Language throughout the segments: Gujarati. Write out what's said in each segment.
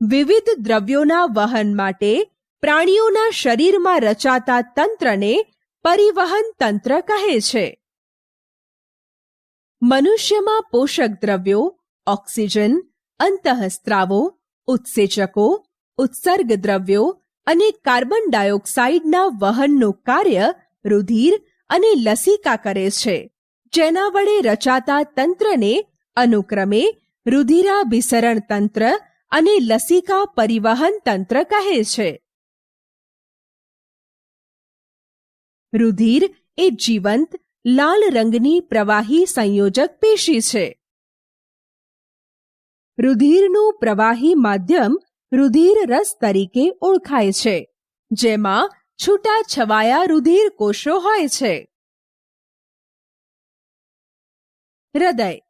વિવિધ દ્રવ્યોના વહન માટે પ્રાણીઓના શરીરમાં રચાતા તંત્રને પરિવહન તંત્ર કહે છે. મનુષ્યમાં પોષક દ્રવ્યો, ઓક્સિજન, અંતઃસ્ત્રાવો, ઉત્સેચકો, ઉત્સર્ગ દ્રવ્યો અને કાર્બન ડાયોક્સાઇડના વહનનું કાર્ય રુધિર અને લસિકા કરે છે, જેના વડે રચાતા તંત્રને અનુક્રમે રુધિરાભિસરણ તંત્ર અને લસિકા પરિવહન તંત્ર કહે છે. રુધિર એ જીવંત, લાલ રંગની પ્રવાહી સંયોજક પેશી છે. રુધિરનું પ્રવાહી માધ્યમ રુધિર રસ તરીકે ઓળખાય છે, જેમાં છૂટા છવાયા રુધિર કોષો હોય છે. હૃદય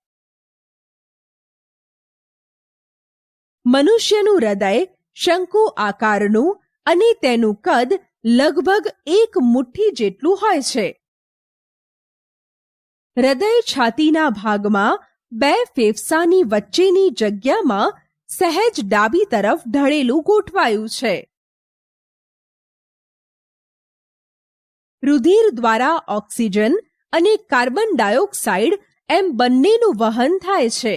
મનુષ્યનું હૃદય, શંકુ આકારનું અને તેનું કદ લગભગ એક મુઠ્ઠી જેટલું હોય છે. હૃદય છાતીના ભાગમાં બે ફેફસાની વચ્ચેની જગ્યામાં સહેજ ડાબી તરફ ઢળેલું ગોઠવાયું છે. રુધિર દ્વારા ઓક્સિજન અને કાર્બન ડાયોક્સાઇડ એમ બંનેનું વહન થાય છે.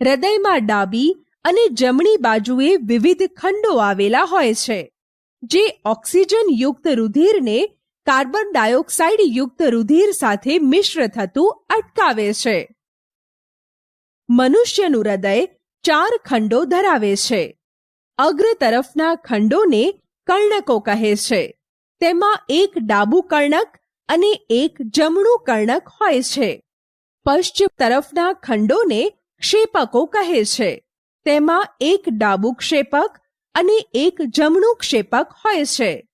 હૃદયમાં ડાબી અને જમણી બાજુએ વિવિધ ખંડો આવેલા હોય છે, જે ઓક્સિજન યુક્ત રુધિરને કાર્બન ડાયોક્સાઇડ યુક્ત રુધિર સાથે મિશ્ર થતું અટકાવે છે. મનુષ્યનું હૃદય ચાર ખંડો ધરાવે છે. અગ્ર તરફના ખંડોને કર્ણકો કહે છે. તેમાં એક ડાબુ કર્ણક અને એક જમણું કર્ણક હોય છે. પશ્ચિમ તરફના ખંડોને ક્ષેપકો કહે છે. તેમાં એક ડાબુ ક્ષેપક અને એક જમણું ક્ષેપક હોય છે.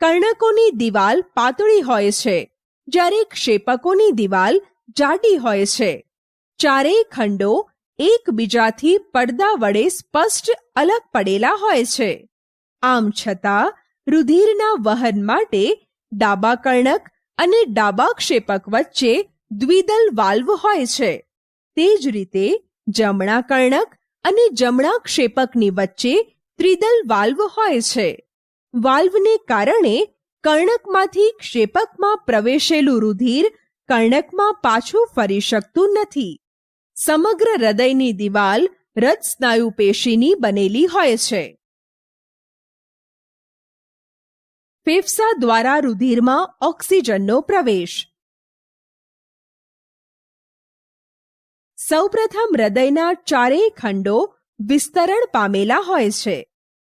કર્ણકોની દિવાલ પાતળી હોય છે, જ્યારે ક્ષેપકોની દિવાલ જાડી હોય છે. ચારેય ખંડો એકબીજાથી પડદા વડે સ્પષ્ટ અલગ પડેલા હોય છે. આમ છતાં, રુધિરના વહન માટે ડાબા કર્ણક અને ડાબા ક્ષેપક વચ્ચે દ્વિદલ વાલ્વ હોય છે. તે જ રીતે જમણા કર્ણક અને જમણા ક્ષેપકની વચ્ચે ત્રિદલ વાલ્વ હોય છે. વાલ્વને કારણે કર્ણકમાંથી ક્ષેપકમાં પ્રવેશેલું રુધિર કર્ણકમાં પાછું ફરી શકતું નથી. સમગ્ર હૃદયની દિવાલ રદ સ્નાયુ પેશીની બનેલી હોય છે. ફેફસા દ્વારા રુધિરમાં ઓક્સિજનનો પ્રવેશ. સૌપ્રથમ હૃદયના ચારેય ખંડો વિસ્તરણ પામેલા હોય છે.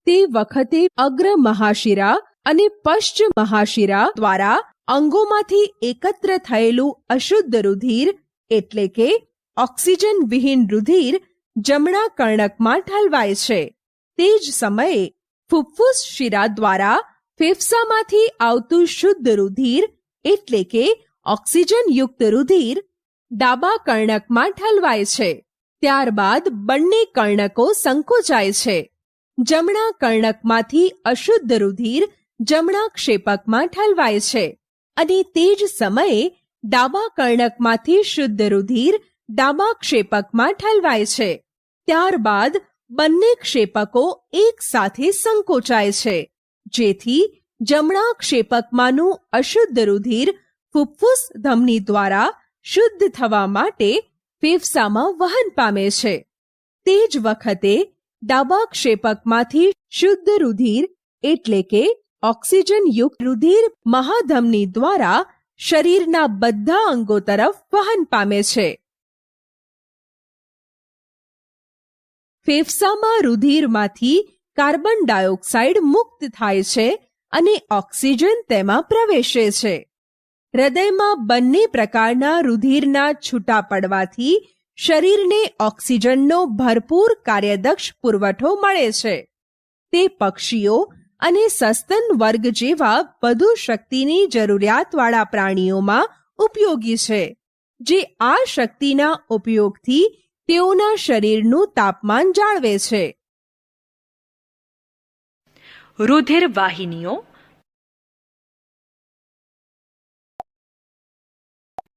તે વખતે અગ્ર મહાશિરા અને પશ્ચ મહાશિરા દ્વારા અંગોમાંથી એકત્ર થયેલું અશુદ્ધ રુધિર એટલે કે ઓક્સિજન વિહીન રુધિર જમણા કર્ણકમાં ઠલવાય છે. તે જ સમયે ફુફ્ફુસ શિરા દ્વારા ફેફસામાંથી આવતું શુદ્ધ રુધિર એટલે કે ઓક્સિજનયુક્ત રુધિર ડાબા કર્ણકમાં ઠલવાય છે. ત્યારબાદ બંને કર્ણકો સંકોચાય છે. જમણા કર્ણકમાંથી અશુદ્ધ રુધિર જમણા ક્ષેપકમાં ઠલવાય છે. અને તે જ સમયે ડાબા કર્ણકમાંથી શુદ્ધ રુધિર ડાબા ક્ષેપકમાં ઠલવાય છે. ત્યારબાદ બંને ક્ષેપકો એક સાથે સંકોચાય છે. જેથી જમણા ક્ષેપકમાંનું અશુદ્ધ રુધિર ફુફ્ફુસ ધમની દ્વારા શુદ્ધ થવા માટે ફેફસામાં વહન પામે છે. તે જ વખતે ડાબા ક્ષેપકમાંથી શુદ્ધ રુધિર એટલે કે ઓક્સિજન યુક્ત રુધિર મહાધમની દ્વારા શરીરના બધા અંગો તરફ વહન પામે છે. ફેફસામાં રુધિરમાંથી કાર્બન ડાયોક્સાઇડ મુક્ત થાય છે અને ઓક્સિજન તેમાં પ્રવેશે છે. હૃદયમાં બંને પ્રકારના રુધિરના છૂટા પડવાથી શરીરને ઓક્સિજનનો ભરપૂર કાર્યદક્ષ પુરવઠો મળે છે. તે પક્ષીઓ અને સસ્તન વર્ગ જેવા વધુ શક્તિની જરૂરિયાતવાળા પ્રાણીઓમાં ઉપયોગી છે, જે આ શક્તિના ઉપયોગથી તેઓના શરીરનું તાપમાન જાળવે છે. રુધિર વાહિનીઓ